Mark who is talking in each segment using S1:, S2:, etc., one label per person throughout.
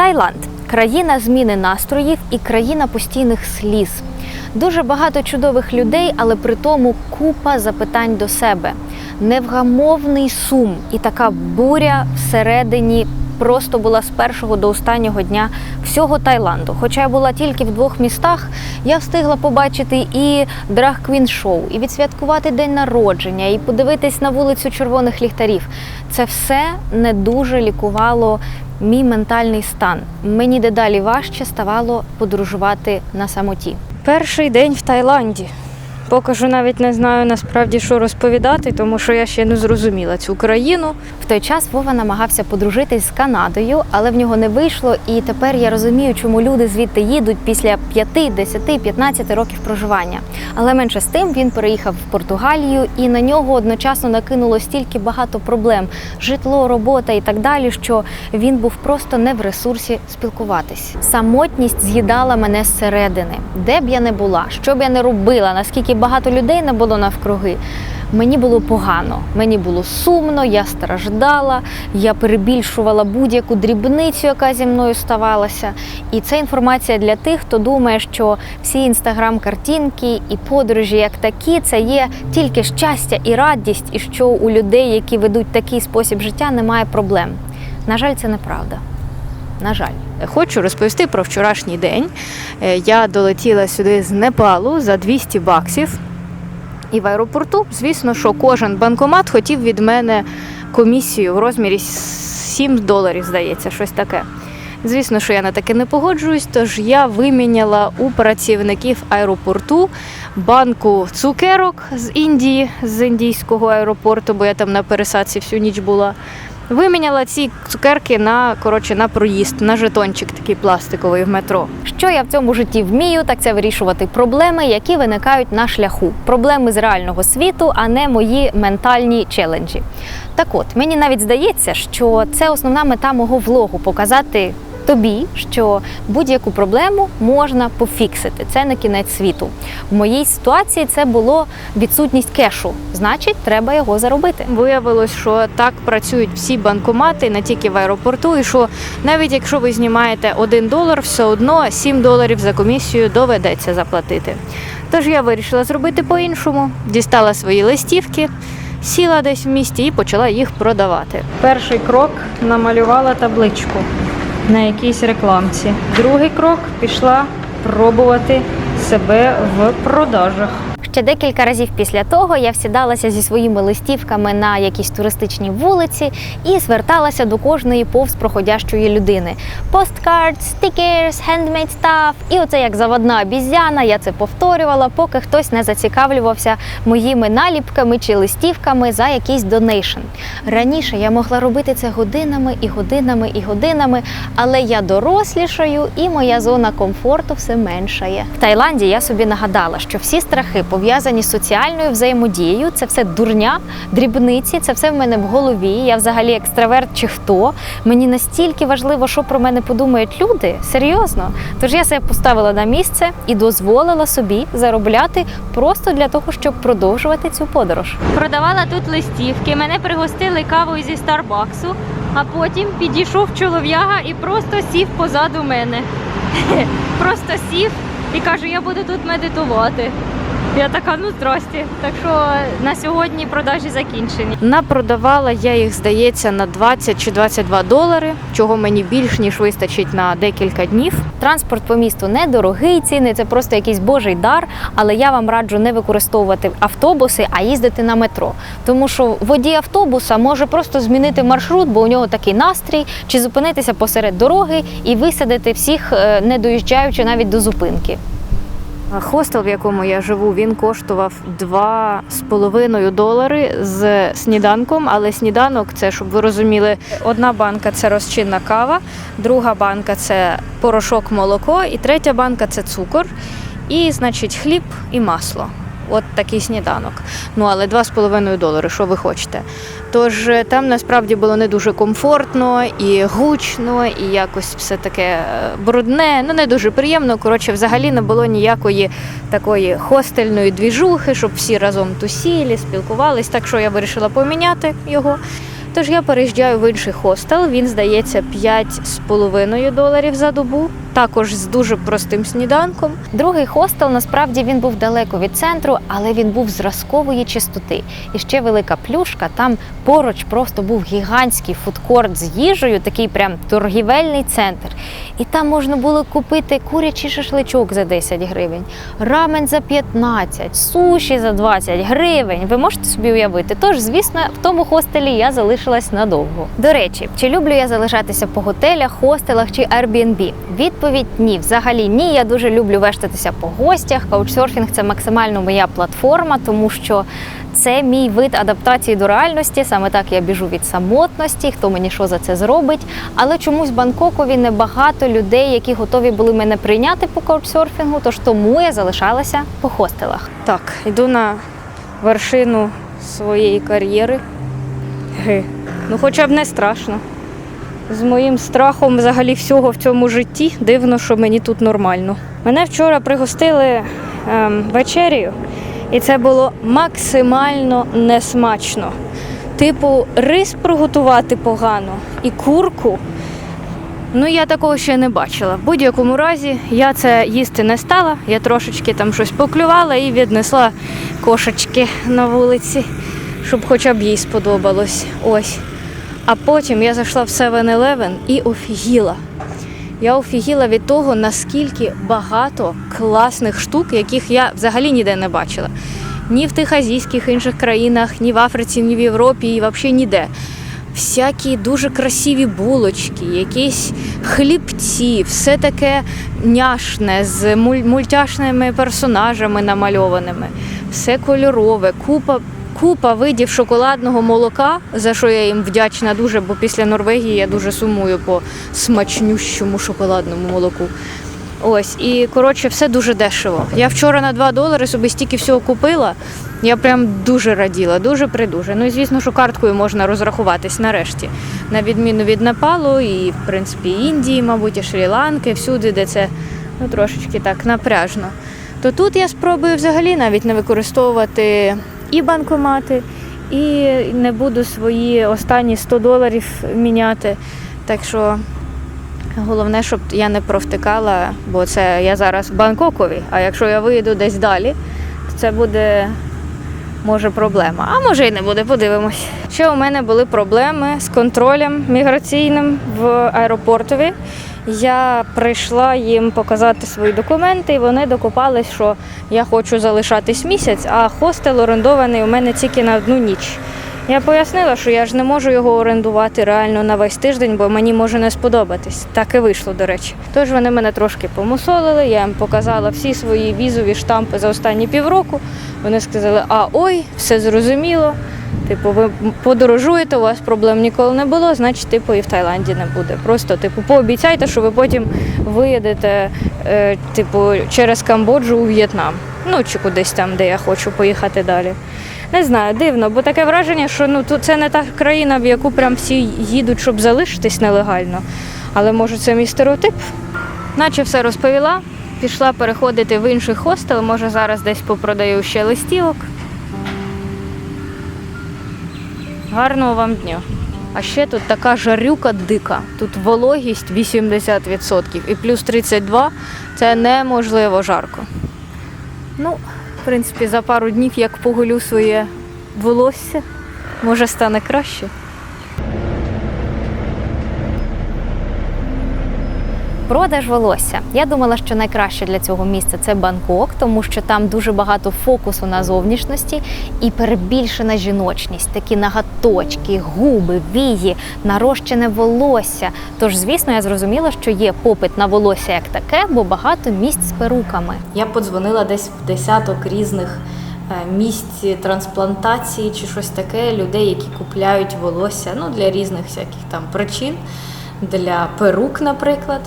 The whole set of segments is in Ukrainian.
S1: Таїланд країна зміни настроїв і країна постійних сліз. Дуже багато чудових людей, але при тому купа запитань до себе, невгамовний сум і така буря всередині просто була з першого до останнього дня всього Таїланду. Хоча я була тільки в двох містах, я встигла побачити і драг квін шоу, і відсвяткувати день народження, і подивитись на вулицю червоних ліхтарів. Це все не дуже лікувало мій ментальний стан. Мені дедалі важче ставало подорожувати на самоті. Перший день в Таїланді. Поки що навіть не знаю насправді, що розповідати, тому що я ще не зрозуміла цю країну. В той час Вова намагався подружитись з Канадою, але в нього не вийшло. І тепер я розумію, чому люди звідти їдуть після 5, 10, 15 років проживання. Але менше з тим він переїхав в Португалію, і на нього одночасно накинуло стільки багато проблем: житло, робота і так далі, що він був просто не в ресурсі спілкуватись. Самотність з'їдала мене зсередини, де б я не була, що б я не робила, наскільки багато людей не було навкруги. Мені було погано, мені було сумно, я страждала, я перебільшувала будь-яку дрібницю, яка зі мною ставалася. І це інформація для тих, хто думає, що всі інстаграм-картинки і подорожі, як такі, це є тільки щастя і радість, і що у людей, які ведуть такий спосіб життя, немає проблем. На жаль, це неправда. На жаль. Хочу розповісти про вчорашній день. Е, Я долетіла сюди з Непалу за 200 баксів. І в аеропорту, звісно, що кожен банкомат хотів від мене комісію в розмірі 7 доларів, здається, щось таке. Звісно, що я на таке не погоджуюсь, тож я виміняла у працівників аеропорту банку цукерок з Індії, з індійського аеропорту, бо я там на пересадці всю ніч була. Виміняла ці цукерки на коротше на проїзд, на жетончик такий пластиковий в метро. Що я в цьому житті вмію, так це вирішувати проблеми, які виникають на шляху. Проблеми з реального світу, а не мої ментальні челенджі. Так от, мені навіть здається, що це основна мета мого влогу показати. Тобі, що будь-яку проблему можна пофіксити. Це не кінець світу. В моїй ситуації це було відсутність кешу. Значить, треба його заробити. Виявилось, що так працюють всі банкомати, не тільки в аеропорту, і що навіть якщо ви знімаєте 1 долар, все одно 7 доларів за комісію доведеться заплатити. Тож я вирішила зробити по-іншому, дістала свої листівки. Сіла десь в місті і почала їх продавати. Перший крок намалювала табличку на якійсь рекламці. Другий крок пішла пробувати себе в продажах. Ще декілька разів після того я всідалася зі своїми листівками на якісь туристичні вулиці і зверталася до кожної повз проходящої людини. Посткард, стікерс, хендмейд стаф. І оце як заводна обізяна, я це повторювала, поки хтось не зацікавлювався моїми наліпками чи листівками за якийсь донейшн. Раніше я могла робити це годинами і годинами і годинами, але я дорослішаю і моя зона комфорту все меншає. В Таїланді я собі нагадала, що всі страхи пов'язані з соціальною взаємодією. Це все дурня, дрібниці, це все в мене в голові. Я взагалі екстраверт чи хто. Мені настільки важливо, що про мене подумають люди. Серйозно. Тож я себе поставила на місце і дозволила собі заробляти просто для того, щоб продовжувати цю подорож. Продавала тут листівки, мене пригостили кавою зі Старбаксу, а потім підійшов чолов'яга і просто сів позаду мене. Просто сів і каже, я буду тут медитувати. Я така, ну здрасте. Так що на сьогодні продажі закінчені. Напродавала я їх, здається, на 20 чи 22 долари, чого мені більш ніж вистачить на декілька днів. Транспорт по місту недорогий, ціни це просто якийсь божий дар. Але я вам раджу не використовувати автобуси, а їздити на метро. Тому що водій автобуса може просто змінити маршрут, бо у нього такий настрій, чи зупинитися посеред дороги і висадити всіх, е, не доїжджаючи навіть до зупинки. Хостел, в якому я живу, він коштував 2,5 долари з сніданком, але сніданок це, щоб ви розуміли, одна банка це розчинна кава, друга банка це порошок молоко, і третя банка це цукор, і, значить, хліб і масло. От такий сніданок. Ну але 2,5 долари, що ви хочете. Тож е, там насправді було не дуже комфортно і гучно, і якось все таке е, брудне, ну не дуже приємно. Коротше, взагалі не було ніякої такої хостельної двіжухи, щоб всі разом тусілі, спілкувались. Так що я вирішила поміняти його.
S2: Тож я переїжджаю в інший хостел. Він здається 5,5 доларів за добу. Також з дуже простим сніданком.
S1: Другий хостел насправді він був далеко від центру, але він був зразкової чистоти. І ще велика плюшка. Там поруч просто був гігантський фудкорт з їжею, такий прям торгівельний центр. І там можна було купити курячий шашличок за 10 гривень, рамен за 15, суші за 20 гривень. Ви можете собі уявити. Тож, звісно, в тому хостелі я залишилась надовго. До речі, чи люблю я залишатися по готелях, хостелах чи Airbnb? Відповідь ні. Взагалі ні. Я дуже люблю вештатися по гостях. Каучсерфінг це максимально моя платформа, тому що це мій вид адаптації до реальності. Саме так я біжу від самотності, хто мені що за це зробить. Але чомусь в Бангкокові небагато людей, які готові були мене прийняти по каучсерфінгу, тож тому я залишалася по хостелах.
S2: Так, йду на вершину своєї кар'єри. Ну, хоча б не страшно. З моїм страхом взагалі всього в цьому житті дивно, що мені тут нормально. Мене вчора пригостили ем, вечерію, і це було максимально несмачно. Типу, рис приготувати погано і курку. Ну, я такого ще не бачила. В будь-якому разі я це їсти не стала. Я трошечки там щось поклювала і віднесла кошечки на вулиці, щоб хоча б їй сподобалось. Ось. А потім я зайшла в 7-Eleven і офігіла. Я офігіла від того, наскільки багато класних штук, яких я взагалі ніде не бачила. Ні в тих азійських інших країнах, ні в Африці, ні в Європі, і взагалі ніде. Всякі дуже красиві булочки, якісь хлібці, все таке няшне з муль- мультяшними персонажами намальованими, все кольорове, купа, купа видів шоколадного молока, за що я їм вдячна дуже, бо після Норвегії я дуже сумую по смачнющому шоколадному молоку. Ось, і коротше, все дуже дешево. Я вчора на 2 долари собі стільки всього купила. Я прям дуже раділа, дуже придуже. Ну і звісно, що карткою можна розрахуватись нарешті. На відміну від Непалу і, в принципі, Індії, мабуть, і Шрі-Ланки, всюди, де це ну, трошечки так напряжно. То тут я спробую взагалі навіть не використовувати і банкомати, і не буду свої останні 100 доларів міняти. Так що Головне, щоб я не провтикала, бо це я зараз в Бангкокові, а якщо я виїду десь далі, то це буде може проблема. А може і не буде, подивимось. Ще у мене були проблеми з контролем міграційним в аеропортові. Я прийшла їм показати свої документи, і вони докопались, що я хочу залишатись місяць, а хостел орендований у мене тільки на одну ніч. Я пояснила, що я ж не можу його орендувати реально на весь тиждень, бо мені може не сподобатись. Так і вийшло, до речі. Tож вони мене трошки помусолили, я їм показала всі свої візові штампи за останні півроку. Вони сказали, а ой, все зрозуміло. Типу, ви подорожуєте, у вас проблем ніколи не було, значить, типу, і в Таїланді не буде. Просто, типу, пообіцяйте, що ви потім виїдете, е, типу, через Камбоджу у В'єтнам. Ну, чи кудись там, де я хочу поїхати далі. Не знаю, дивно, бо таке враження, що ну тут це не та країна, в яку прям всі їдуть, щоб залишитись нелегально. Але може це мій стереотип? Наче все розповіла. Пішла переходити в інший хостел, може зараз десь попродаю ще листівок. Гарного вам дня. А ще тут така жарюка дика. Тут вологість 80% і плюс 32 це неможливо жарко. Ну, в принципі, за пару днів як поголю своє волосся, може стане краще.
S1: Продаж волосся. Я думала, що найкраще для цього місця це Бангкок, тому що там дуже багато фокусу на зовнішності і перебільшена жіночність, такі нагаточки, губи, вії, нарощене волосся. Тож, звісно, я зрозуміла, що є попит на волосся як таке, бо багато місць з перуками.
S2: Я подзвонила десь в десяток різних е, місць трансплантації чи щось таке, людей, які купляють волосся ну, для різних всяких там причин, для перук, наприклад.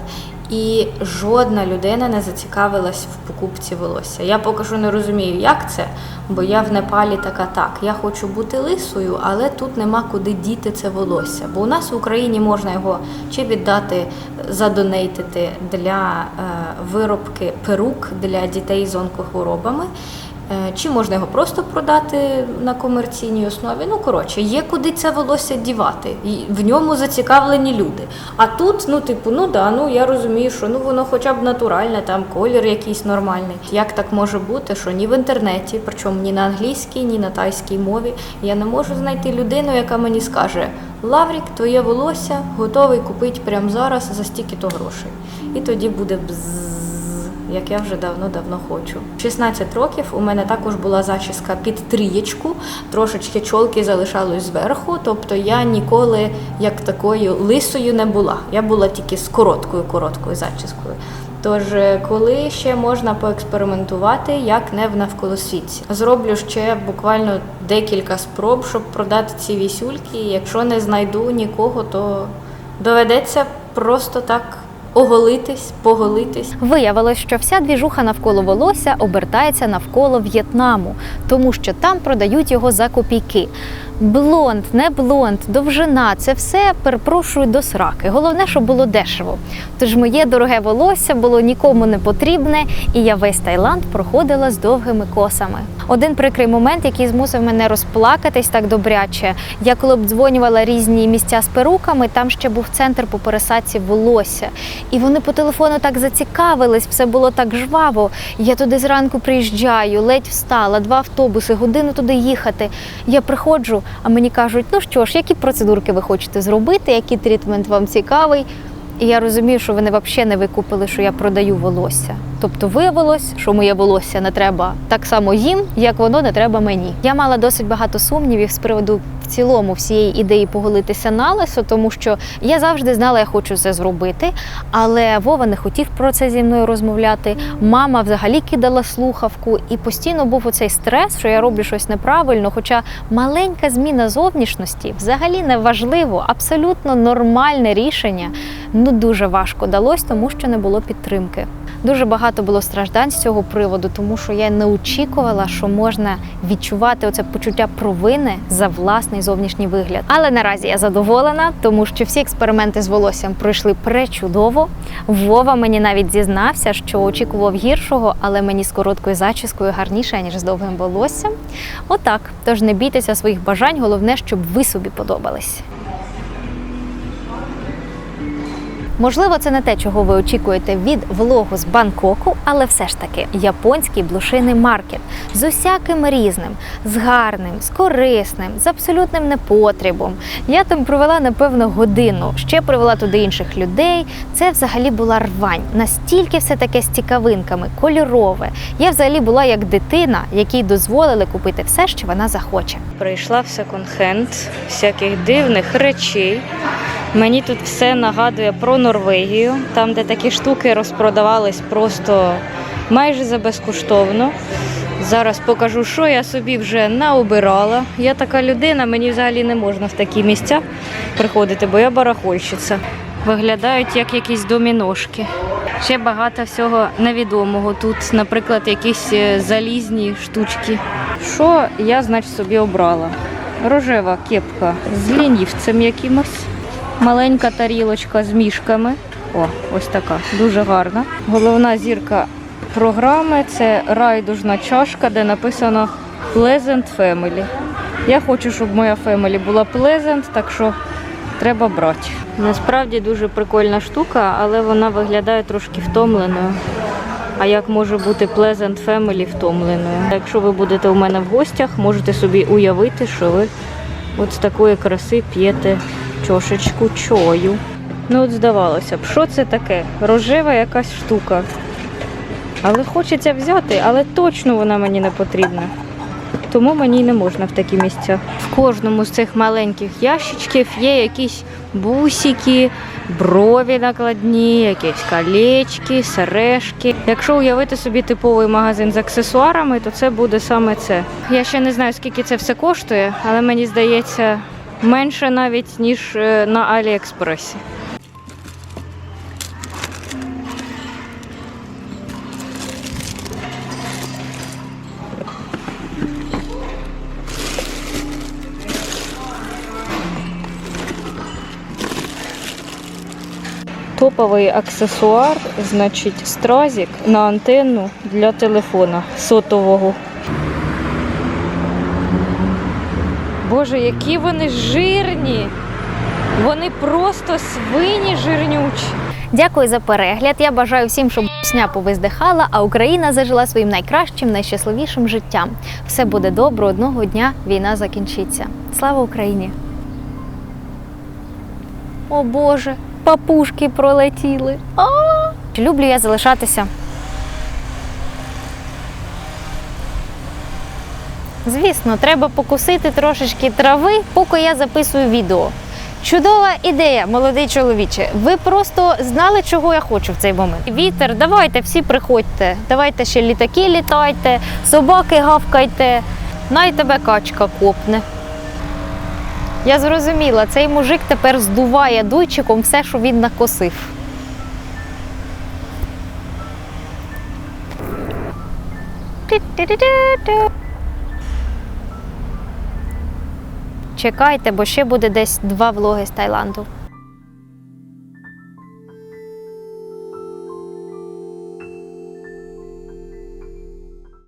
S2: І жодна людина не зацікавилась в покупці волосся. Я поки що не розумію, як це, бо я в Непалі така так. Я хочу бути лисою, але тут нема куди діти це волосся. Бо у нас в Україні можна його чи віддати, задонейтити для е, виробки перук для дітей з онкохворобами.
S3: Е, Чи можна його просто продати на комерційній основі? Ну коротше, є куди це волосся дівати, і в ньому зацікавлені люди. А тут, ну типу, ну да, ну я розумію, що ну воно хоча б натуральне, там колір якийсь нормальний. Як так може бути, що ні в інтернеті, причому ні на англійській, ні на тайській мові, я не можу знайти людину, яка мені скаже: Лаврік, твоє волосся готовий купити прямо зараз за стільки-то грошей. І тоді буде бзз як я вже давно-давно хочу. В 16 років у мене також була зачіска під трієчку, трошечки чолки залишалось зверху, тобто я ніколи як такою лисою не була. Я була тільки з короткою короткою зачіскою. Тож, е, коли ще можна поекспериментувати, як не в навколосвітці. Зроблю ще буквально декілька спроб, щоб продати ці вісюльки. Якщо не знайду нікого, то доведеться просто так оголитись, поголитись.
S1: Виявилось, що вся двіжуха навколо волосся обертається навколо В'єтнаму, тому що там продають його за копійки. Блонд, не блонд, довжина це все перепрошую до сраки. Головне, щоб було дешево. Тож моє дороге волосся було нікому не потрібне, і я весь Таїланд проходила з довгими косами. Один прикрий момент, який змусив мене розплакатись так добряче. Я коли обдзвонювала різні місця з перуками, там ще був центр по пересадці волосся. І вони по телефону так зацікавились, все було так жваво. Я туди зранку приїжджаю, ледь встала, два автобуси, годину туди їхати. Я приходжу, а мені кажуть, ну що ж, які процедурки ви хочете зробити, який трітмент вам цікавий. І я розумію, що вони взагалі не викупили, що я продаю волосся. Тобто виявилось, що моє волосся не треба так само їм, як воно не треба мені. Я мала досить багато сумнівів з приводу в цілому всієї ідеї поголитися на лисо, тому що я завжди знала, я хочу це зробити, але Вова не хотів про це зі мною розмовляти. Мама взагалі кидала слухавку, і постійно був оцей стрес, що я роблю щось неправильно. Хоча маленька зміна зовнішності взагалі не важливо, абсолютно нормальне рішення. Ну дуже важко далось, тому що не було підтримки. Дуже багато було страждань з цього приводу, тому що я не очікувала, що можна відчувати оце почуття провини за власний зовнішній вигляд. Але наразі я задоволена, тому що всі експерименти з волоссям пройшли пречудово. Вова мені навіть зізнався, що очікував гіршого, але мені з короткою зачіскою гарніше, ніж з довгим волоссям. Отак. Тож не бійтеся своїх бажань, головне, щоб ви собі подобались. Можливо, це не те, чого ви очікуєте від влогу з Бангкоку, але все ж таки японський блошиний маркет з усяким різним, з гарним, з корисним, з абсолютним непотребом. Я там провела напевно годину. Ще привела туди інших людей. Це взагалі була рвань. Настільки все таке з цікавинками, кольорове. Я взагалі була як дитина, якій дозволили купити все, що вона захоче.
S2: Прийшла в секонд-хенд всяких дивних речей. Мені тут все нагадує про Норвегію, там, де такі штуки розпродавались просто майже за безкоштовно. Зараз покажу, що я собі вже наобирала. Я така людина, мені взагалі не можна в такі місця приходити, бо я барахольщиця. Виглядають як якісь доміношки. Ще багато всього невідомого. Тут, наприклад, якісь е, залізні штучки. Що я, значить, собі обрала? Рожева кепка з лінівцем якимось. Маленька тарілочка з мішками. О, ось така, дуже гарна. Головна зірка програми це райдужна чашка, де написано Pleasant Family. Я хочу, щоб моя фемелі була Pleasant, так що треба брати. Насправді дуже прикольна штука, але вона виглядає трошки втомленою. А як може бути Pleasant Family втомленою? Якщо ви будете у мене в гостях, можете собі уявити, що ви от з такої краси п'єте чошечку чою. Ну от здавалося б, що це таке? Рожева якась штука. Але хочеться взяти, але точно вона мені не потрібна. Тому мені не можна в такі місця. В кожному з цих маленьких ящичків є якісь бусики, брові накладні, якісь колечки, сережки. Якщо уявити собі типовий магазин з аксесуарами, то це буде саме це. Я ще не знаю, скільки це все коштує, але мені здається, менше навіть, ніж е, на Аліекспресі. Топовий аксесуар, значить, стразик на антенну для телефона сотового. Боже, які вони жирні! Вони просто свині жирнючі.
S1: Дякую за перегляд. Я бажаю всім, щоб сня повиздихала, а Україна зажила своїм найкращим, найщасливішим життям. Все буде добре. Одного дня війна закінчиться. Слава Україні! О Боже, папушки пролетіли. А! Люблю я залишатися. Звісно, треба покусити трошечки трави, поки я записую відео. Чудова ідея, молодий чоловіче. Ви просто знали, чого я хочу в цей момент. Вітер, давайте всі приходьте. Давайте ще літаки літайте, собаки гавкайте. Най тебе качка копне. Я зрозуміла, цей мужик тепер здуває дуйчиком все, що він накосив. Ти-ти-ти-ти-ти. Чекайте, бо ще буде десь два влоги з Таїланду.